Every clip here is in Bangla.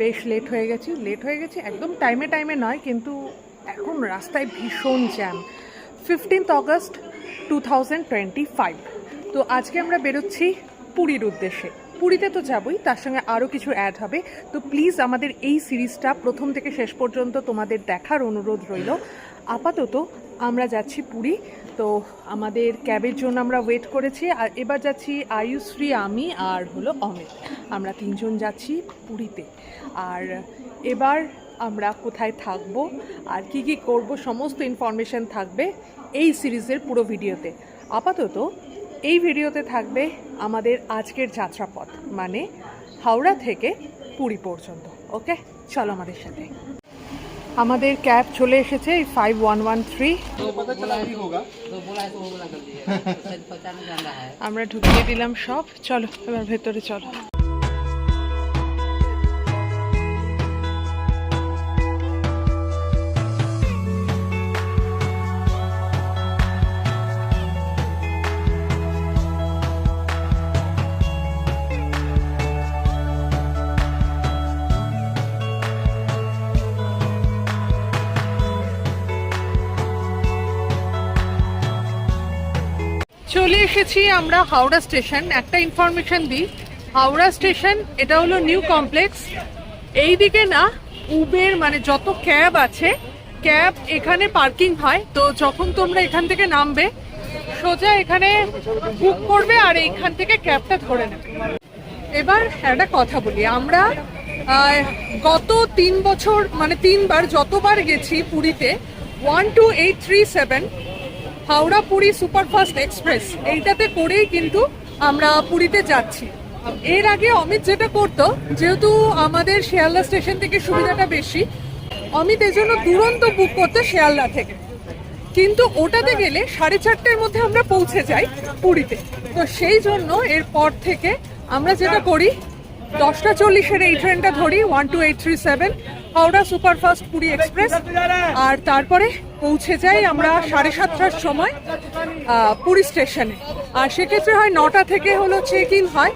বেশ লেট হয়ে গেছি। লেট হয়ে গেছি একদম টাইমে টাইমে নয়, কিন্তু এখন রাস্তায় ভীষণ jam fifteenth August two thousand twenty five তো আজকে আমরা বেরোচ্ছি পুরীর উদ্দেশ্যে। পুরীতে তো যাবই, তার সঙ্গে আরও কিছু অ্যাড হবে। তো প্লিজ আমাদের এই সিরিজটা প্রথম থেকে শেষ পর্যন্ত তোমাদের দেখার অনুরোধ রইল। আপাতত আমরা যাচ্ছি পুরী। তো আমাদের ক্যাবের জন্য আমরা ওয়েট করেছি। আর এবার যাচ্ছি আয়ুশ্রী, আমি আর হলো অমিত। আমরা তিনজন যাচ্ছি পুরীতে। আর এবার আমরা কোথায় থাকব আর কি কি করব, সমস্ত ইনফরমেশন থাকবে এই সিরিজের পুরো ভিডিওতে। আপাতত এই ভিডিওতে থাকবে আমাদের আজকের যাত্রাপথ মানে হাওড়া থেকে পুরী পর্যন্ত। ওকে চলো আমাদের সাথে। আমাদের ক্যাব চলে এসেছে এই ফাইভ ওয়ান ওয়ান থ্রি আমরা ঢুকিয়ে দিলাম সব। চলো এবার ভেতরে চলো। চলে এসেছি আমরা হাওড়া স্টেশন। একটা ইনফরমেশন দিই। হাওড়া স্টেশন, এটা হলো নিউ কমপ্লেক্স এই দিকে না উবের মানে যত ক্যাব আছে ক্যাব এখানে পার্কিং হয়। তো যখন তোমরা এখান থেকে নামবে, সোজা এখানে বুক করবে আর এইখান থেকে ক্যাবটা ধরে নেবে। এবার একটা কথা বলি। আমরা গত তিন বছর মানে তিনবার, যতবার গেছি পুরীতে one two eight three seven Howrah Puri superfast express. এইটাতে করেই কিন্তু আমরা পুরীতে যাচ্ছি। এর আগে অমিত যেটা করতো, যেহেতু আমাদের শিয়ালদা স্টেশন থেকে সুবিধাটা বেশি, অমিত এজন্য দুরন্ত বুক করতো শিয়ালদা থেকে। কিন্তু ওটাতে গেলে সাড়ে চারটের মধ্যে আমরা পৌঁছে যাই পুরীতে। তো সেই জন্য এর পর থেকে আমরা যেটা করি, দশটা চল্লিশের এই ট্রেনটা ধরি one two eight three seven Howrah superfast Puri express. আর তারপরে পৌঁছে যাই আমরা সাড়ে সাতটার সময় পুরী স্টেশনে। আর সেক্ষেত্রে হয় নটা থেকে হলো চেক ইন হয়।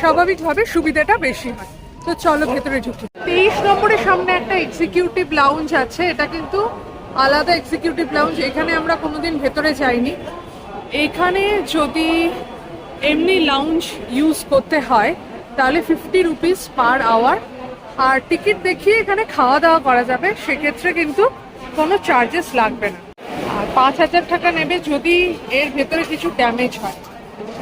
স্বাভাবিকভাবে সুবিধাটা বেশি হয়। তো চলো ভেতরে ঢুকি। তেইশ নম্বরের সামনে একটা এক্সিকিউটিভ লাউঞ্জ আছে। এটা কিন্তু আলাদা এক্সিকিউটিভ লাউঞ্জ এখানে আমরা কোনোদিন ভেতরে যাইনি। এখানে যদি এমনি লাউঞ্জ ইউজ করতে হয়, তাহলে ফিফটি রুপিস পার আওয়ার আর টিকিট দেখিয়ে এখানে খাওয়া দাওয়া করা যাবে। সেক্ষেত্রে কিন্তু কোনো চার্জেস লাগবে না। আর পাঁচ হাজার টাকা নেবে যদি এর ভেতরে কিছু ড্যামেজ হয়।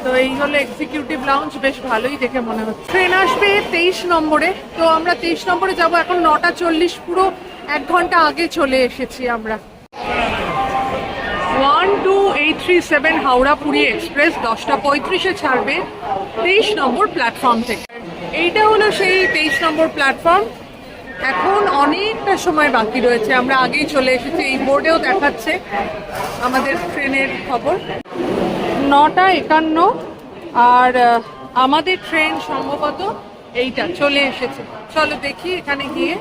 তো এই হলো এক্সিকিউটিভ লাউঞ্জ বেশ ভালোই দেখে মনে হচ্ছে। ট্রেন আসবে তেইশ নম্বরে। তো আমরা তেইশ নম্বরে যাব, এখন নটা চল্লিশ, পুরো এক ঘণ্টা আগে চলে এসেছি আমরা। One two eight three seven Howrah Puri express, দশটা পঁয়ত্রিশে ছাড়বে তেইশ নম্বর প্ল্যাটফর্ম থেকে। এইটা হলো সেই তেইশ নম্বর প্ল্যাটফর্ম এখন অনেকটা সময় বাকি রয়েছে। আমরা আগেই চলে এসেছি, এই বোর্ডেও দেখাচ্ছে আমাদের ট্রেনের খবর। নটা একান্ন, আর আমাদের ট্রেন সম্ভবত এইটা, চলে এসেছে। চলো দেখি এখানে গিয়ে।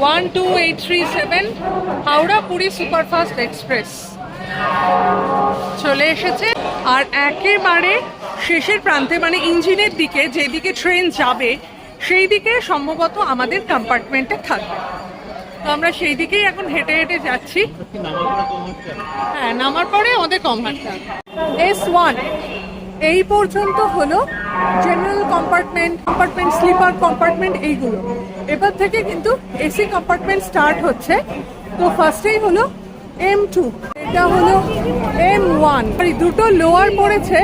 One, two, eight, three, seven, Howrah Puri superfast express. চলে এসেছে। আর একেবারে শেষের প্রান্তে মানে ইঞ্জিনের দিকে যেদিকে ট্রেন যাবে সেই দিকে সম্ভবত আমাদের কম্পার্টমেন্টে থাকবে। তো আমরা সেই দিকেই এখন হেঁটে হেঁটে যাচ্ছি। হ্যাঁ নামার পরে আমাদের কম হাঁটতে এস ওয়ান এই পর্যন্ত হলো general compartment compartment sleeper compartment এইগুলো। এবার থেকে কিন্তু এসি কম্পার্টমেন্ট স্টার্ট হচ্ছে। তো ফার্স্টেই হলো এম টু এটা হলো এম ওয়ান দুটো লোয়ার পড়েছে,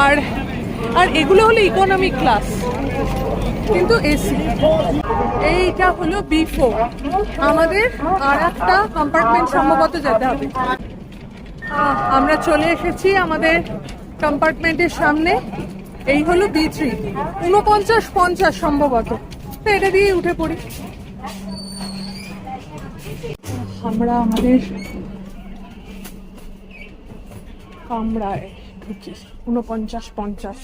আর আর এগুলো হলো ইকোনমিক ক্লাস কিন্তু এসি এইটা হলো বি আমাদের আর একটা কম্পার্টমেন্ট সম্ভবত যেতে হবে। আমরা চলে এসেছি আমাদের কম্পার্টমেন্টের সামনে। এই হলো বি থ্রি উনপঞ্চাশ পঞ্চাশ সম্ভবত। তো এটা দিয়ে উঠে পড়ি। আমরা আমাদের কামরায়। ঢুকি উনপঞ্চাশ, পঞ্চাশ।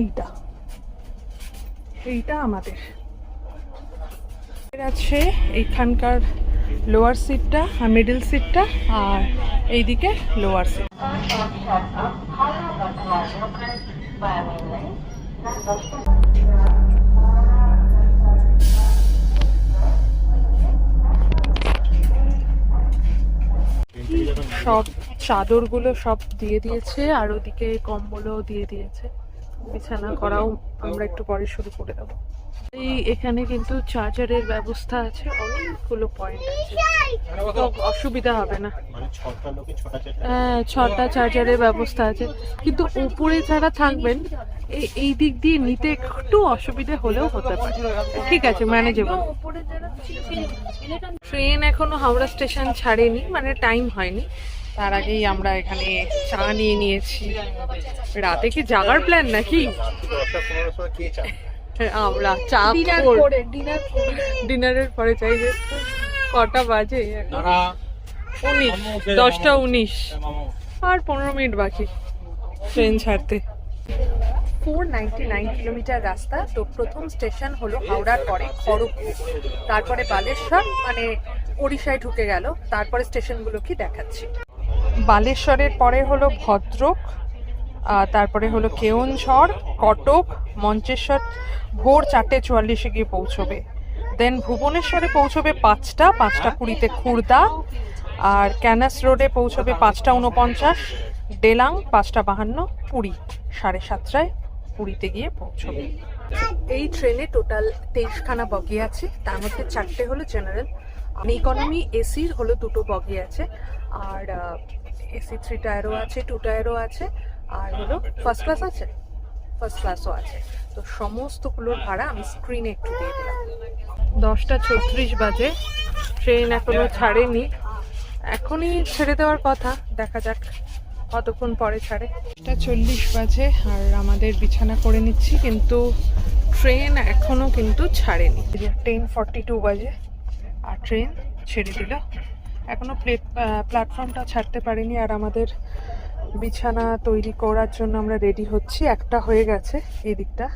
এইটা। এইটা আমাদের। আছে এইখানকার লোয়ার সিটটা আর মিডল সিটটা আর এইদিকে লোয়ার সিট সব চাদরগুলো সব দিয়ে দিয়েছে, আর ওদিকে কম্বলও দিয়ে দিয়েছে। বিছানা করাও আমরা একটু পরে শুরু করে দেবো। এই এখানে কিন্তু চার্জারের ব্যবস্থা আছে অনেকগুলো পয়েন্ট আছে। তো অসুবিধা হবে না। মানে হ্যাঁ ছটা চার্জারের ব্যবস্থা আছে। কিন্তু উপরে যারা থাকবেন এই এই দিক দিয়ে নিতে একটু অসুবিধা হলেও হতে পারে। ঠিক আছে ম্যানেজেবল ট্রেন এখনও হাওড়া স্টেশন ছাড়েনি মানে টাইম হয়নি। তার আগেই আমরা এখানে চা নিয়ে নিয়েছি। রাতে কি জাগার প্ল্যান নাকি? সময় আমরা চা ডিনারের পরে চাই যে কটা বাজে? উনিশ দশটা উনিশ। আর পনেরো মিনিট বাকি ট্রেন ছাড়তে। ফোর নাইনটি নাইন কিলোমিটার রাস্তা তো প্রথম স্টেশন হলো হাওড়ার পরে খড়গপুর। তারপরে বালেশ্বর মানে ওড়িশায় ঢুকে গেল। তারপরে স্টেশনগুলো কি দেখাচ্ছি। বালেশ্বরের পরে হলো ভদ্রক তারপরে হলো কেওনঝড়, কটক, মঞ্চেশ্বর, ভোর চারটে চুয়াল্লিশে গিয়ে পৌঁছবে। দেন ভুবনেশ্বরে পৌঁছবে পাঁচটা পাঁচটা কুড়িতে খুর্দা, আর ক্যানাস রোডে পৌঁছবে পাঁচটা উনপঞ্চাশ ডেলাং পাঁচটা বাহান্ন, পুরী সাড়ে সাতটায় পুরীতে গিয়ে পৌঁছবে। এই ট্রেনে টোটাল তেইশখানা বগি আছে, তার মধ্যে চারটে হলো জেনারেল। ইকোনমি এসির হলো দুটো বগি আছে, আর এসি থ্রি টায়ারও আছে টু টায়ারও আছে। আর হলো ফার্স্ট ক্লাস আছে? ফার্স্ট ক্লাসও আছে। তো সমস্তগুলোর ভাড়া আমি স্ক্রিনে একটু দিয়ে দিলাম। দশটা ছত্রিশ বাজে। ট্রেন এখনও ছাড়েনি। এখনই ছেড়ে দেওয়ার কথা। দেখা যাক কতক্ষণ পরে ছাড়ে। এটা চল্লিশ বাজে আর আমাদের বিছানা করে নিচ্ছি কিন্তু ট্রেন এখনও কিন্তু ছাড়েনি। টেন ফর্টি টু বাজে। আর ট্রেন ছেড়ে দিল। এখনও প্লেট প্ল্যাটফর্মটা ছাড়তে পারিনি আর আমাদের বিছানা তৈরি করার জন্য আমরা রেডি হচ্ছি। একটা হয়ে গেছে এই দিকটা।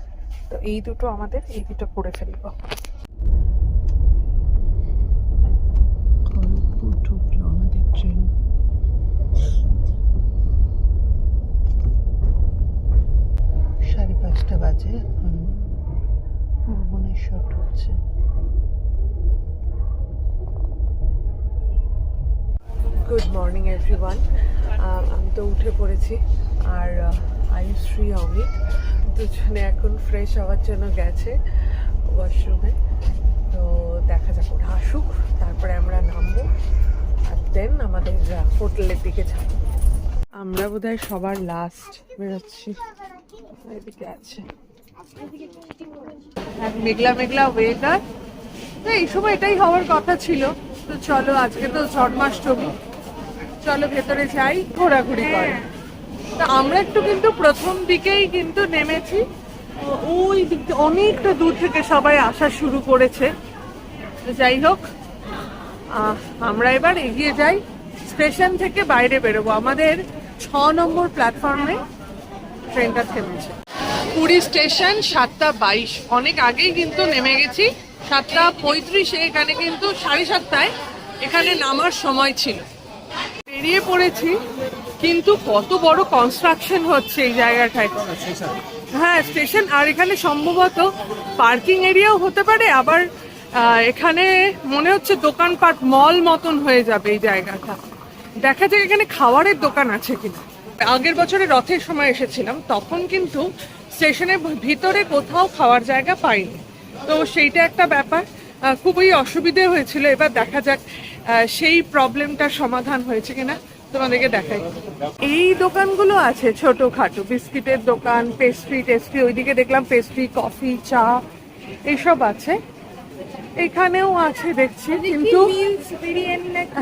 তো এই দুটো আমাদের এই দুটো করে ফেলব। সাড়ে পাঁচটা বাজে ভুবনেশ্বর ঢুকছে। গুড মর্নিং এভরিওয়ান আমি তো উঠে পড়েছি আর আহ, আয়ুশ্রী অমিত দুজনে এখন ফ্রেশ হওয়ার জন্য গেছে ওয়াশরুমে তো দেখা যাক ওরা আসুক তারপরে আমরা নামবো আর দেন আমাদের হোটেলের দিকে যাব। আমরা বোধহয় সবার লাস্ট বেরোচ্ছি। এদিকে আছে। আর মেঘলা মেঘলা ওয়েদার এই সময় এটাই হওয়ার কথা ছিল। তো চলো আজকে তো জন্মাষ্টমী। চলো ভেতরে যাই ঘোরাঘুরি করে। তা আমরা একটু কিন্তু প্রথম দিকেই কিন্তু নেমেছি। ওই দিক অনেকটা দূর থেকে সবাই আসা শুরু করেছে। যাই হোক আমরা এবার এগিয়ে যাই। স্টেশন থেকে বাইরে বেরোবো। আমাদের ছ নম্বর প্ল্যাটফর্মে ট্রেনটা থেমেছে। পুরী স্টেশন সাতটা বাইশ। অনেক আগেই কিন্তু নেমে গেছি। সাতটা পঁয়ত্রিশে এখানে কিন্তু সাড়ে সাতটায় এখানে নামার সময় ছিল। বেরিয়ে পড়েছি, কিন্তু কত বড় কনস্ট্রাকশন হচ্ছে এই জায়গাটায়। হ্যাঁ স্টেশন আর এখানে সম্ভবত পার্কিং এরিয়াও হতে পারে, আবার এখানে মনে হচ্ছে দোকানপাট মল মতন হয়ে যাবে এই জায়গাটা। দেখা যাক এখানে খাবারের দোকান আছে কিনা। আগের বছরে রথের সময় এসেছিলাম, তখন কিন্তু স্টেশনের ভিতরে কোথাও খাওয়ার জায়গা পাইনি। তো সেইটা একটা ব্যাপার খুবই অসুবিধে হয়েছিল। এবার দেখা যাক সেই প্রবলেমটার সমাধান হয়েছে কিনা তোমাদেরকে দেখাই। এই দোকানগুলো আছে ছোটখাটো বিস্কিটের দোকান পেস্ট্রি টেস্ট্রি ওইদিকে দেখলাম পেস্ট্রি কফি চা এইসব আছে। এখানেও আছে দেখছি কিন্তু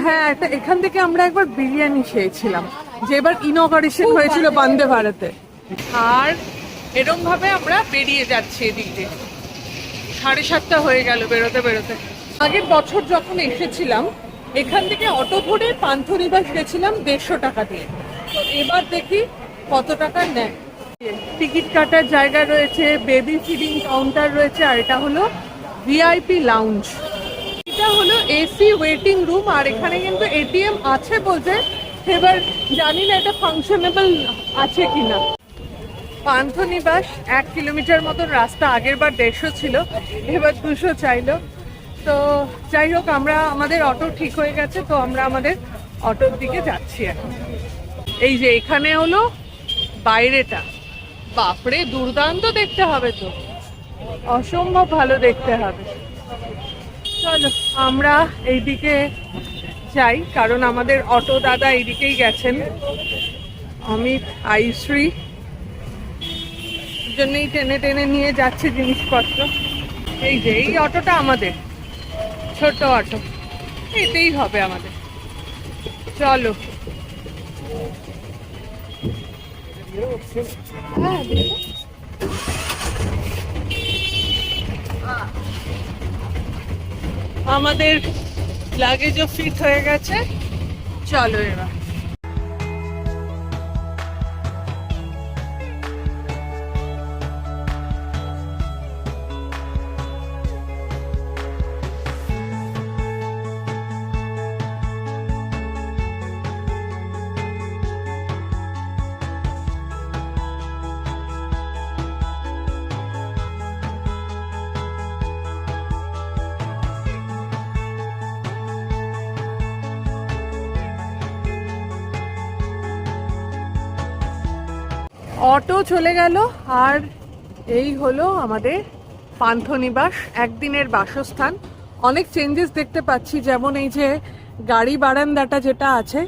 হ্যাঁ এখান থেকে আমরা একবার বিরিয়ানি খেয়েছিলাম যে এবার ইনগারেশন হয়েছিল বন্দে ভারতে। আর এরম ভাবে আমরা বেরিয়ে যাচ্ছি এদিক। দিয়ে সাড়ে সাতটা হয়ে গেল বেরোতে বেরোতে। আগের বছর যখন এসেছিলাম এখান থেকে অটো ধরে পান্থনিবাস গেছিলাম দেড়শো টাকা দিয়ে। তো এবার দেখি কত টাকা নেয়। টিকিট কাটার জায়গা রয়েছে বেবি ফিডিং কাউন্টার রয়েছে, আর এটা হলো ভিআইপি লাউঞ্জ এটা হলো এসি ওয়েটিং রুম আর এখানে কিন্তু এটিএম আছে বলতে এবার জানি না এটা ফাংশনেবল আছে কিনা। পান্থনিবাস এক কিলোমিটার মতন রাস্তা, আগের বার দেড়শো ছিল, এবার দুশো চাইলো। তো যাই হোক, আমরা, আমাদের অটো ঠিক হয়ে গেছে, তো আমরা আমাদের অটোর দিকে যাচ্ছি এই যে এখানে হলো বাইরেটা। বাপরে, দুর্দান্ত দেখতে হবে তো। অসম্ভব ভালো দেখতে হবে। চলো, আমরা এইদিকে যাই, কারণ আমাদের অটো দাদা এইদিকেই গেছেন। অমিত, আইশ্রী। জন্যই টেনে টেনে নিয়ে যাচ্ছে জিনিসপত্র। এই যে, এই অটোটা আমাদের। ছোট অটো। এতেই হবে আমাদের। চলো। আমাদের লাগেজও ফিট হয়ে গেছে। চলো এবার। অটো চলে গেল আর এই হলো আমাদের পান্থনিবাস, একদিনের বাসস্থান। অনেক চেঞ্জেস দেখতে পাচ্ছি, যেমন এই যে গাড়ি বারান্দাটা যেটা আছে,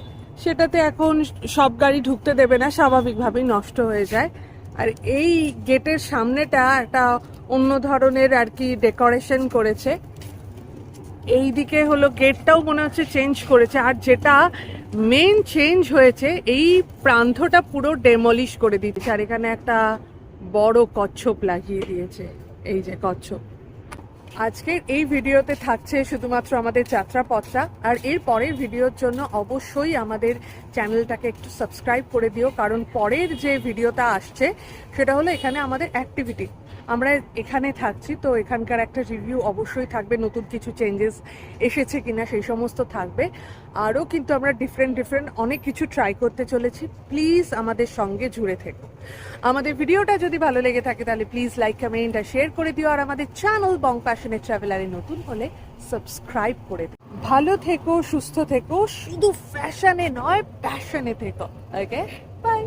সেটাতে এখন সব গাড়ি ঢুকতে দেবে না, স্বাভাবিকভাবেই নষ্ট হয়ে যায়। আর এই গেটের সামনেটা একটা অন্য ধরনের আর কি ডেকোরেশন করেছে। এই দিকে হলো গেটটাও মনে হচ্ছে চেঞ্জ করেছে, আর যেটা মেন চেঞ্জ হয়েছে, এই প্রান্তটা পুরো ডেমলিশ করে দিয়েছে। আর এখানে একটা বড় কচ্ছপ লাগিয়ে দিয়েছে। এই যে কচ্ছপ। আজকের এই ভিডিওতে থাকছে শুধুমাত্র আমাদের যাত্রা যাত্রাপথটা, আর এর পরের ভিডিওর জন্য অবশ্যই আমাদের চ্যানেলটাকে একটু সাবস্ক্রাইব করে দিও, কারণ পরের যে ভিডিওটা আসছে, সেটা হলো এখানে আমাদের অ্যাক্টিভিটি আমরা এখানে থাকছি, তো এখানকার একটা রিভিউ অবশ্যই থাকবে, নতুন কিছু চেঞ্জেস এসেছে কিনা সেই সমস্ত থাকবে। আরও কিন্তু আমরা ডিফারেন্ট ডিফারেন্ট অনেক কিছু ট্রাই করতে চলেছি। প্লিজ আমাদের সঙ্গে জুড়ে থেকো। আমাদের ভিডিওটা যদি ভালো লেগে থাকে, তাহলে প্লিজ লাইক কমেন্ট আর শেয়ার করে দিও, আর আমাদের চ্যানেল বং প্যাশনের ট্রাভেলারে নতুন হলে সাবস্ক্রাইব করে ভালো থেকো, সুস্থ থেকো, শুধু ফ্যাশনে নয় প্যাশনে থেকো। Okay bye